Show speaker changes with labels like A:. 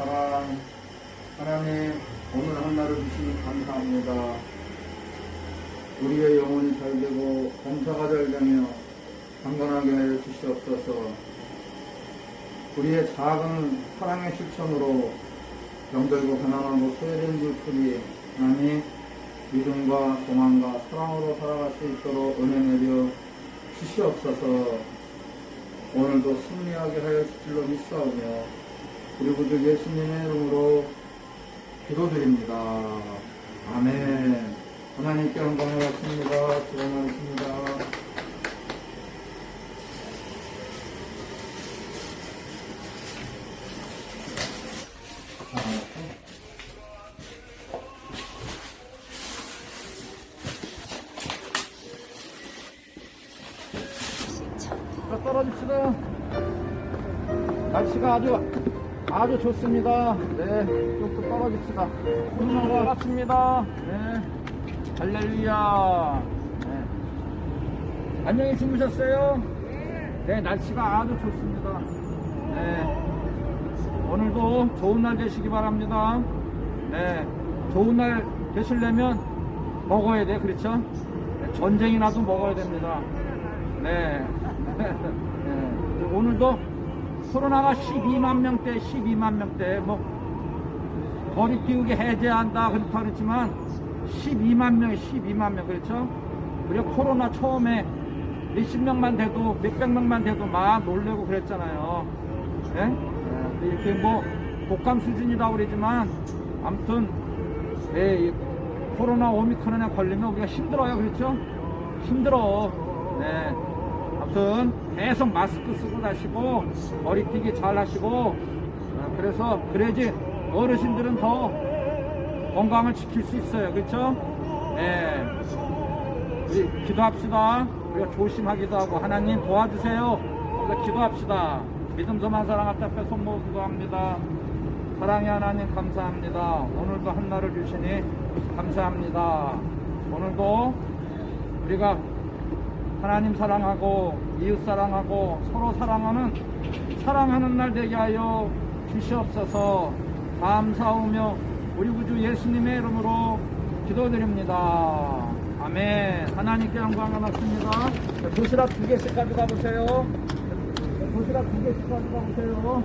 A: 사랑 하나님 오늘 한날을 주시니 감사합니다. 우리의 영혼이 잘 되고 범사가 잘 되며 강건하게 하여 주시옵소서. 우리의 작은 사랑의 실천으로 병들고 가난하고 소외된 불풀이 하나님 믿음과 소망과 사랑으로 살아갈 수 있도록 은혜 내려 주시옵소서. 오늘도 승리하게 하여 주실로 믿사오며 우리 구주 예수님의 이름으로 기도드립니다. 아멘. 하나님께 영광을 받습니다. 기원하겠습니다. 자, 떨어집시다. 날씨가 아주 아주 좋습니다. 네, 또 떨어집시다. 오늘 반갑습니다. 네, 할렐루야. 네. 안녕히 주무셨어요? 네, 날씨가 아주 좋습니다. 네, 오늘도 좋은 날 되시기 바랍니다. 네, 좋은 날 되시려면 먹어야 돼, 그렇죠? 네, 전쟁이 나도 먹어야 됩니다. 네. 네. 오늘도 코로나가 12만 명대, 12만 명대, 뭐, 거리 띄우기 해제한다, 그렇다 그랬지만, 12만 명, 12만 명, 그렇죠? 그리고 코로나 처음에 몇십 명만 돼도, 몇백 명만 돼도 막 놀래고 그랬잖아요. 예? 예, 이렇게 뭐, 독감 수준이라고 그러지만, 아무튼, 예, 이 코로나 오미크론에 걸리면 우리가 힘들어요, 그렇죠? 힘들어. 네. 아무튼 계속 마스크 쓰고 다시고 머리띠기 잘 하시고 어, 그래서 그래야지 어르신들은 더 건강을 지킬 수 있어요. 그렇죠? 네. 우리 기도합시다. 우리가 조심하기도 하고 하나님 도와주세요. 우리가 기도합시다. 믿음서만 사랑할 앞에 손 모으 기도합니다. 사랑의 하나님 감사합니다. 오늘도 한날을 주시니 감사합니다. 오늘도 우리가 하나님 사랑하고 이웃 사랑하고 서로 사랑하는 사랑하는 날 되게 하여 주시옵소서 감사하며 우리 구주 예수님의 이름으로 기도드립니다. 아멘. 하나님께 영광을 받습니다. 도시락 두 개씩 가져가 보세요. 도시락 두 개씩 가져가 보세요.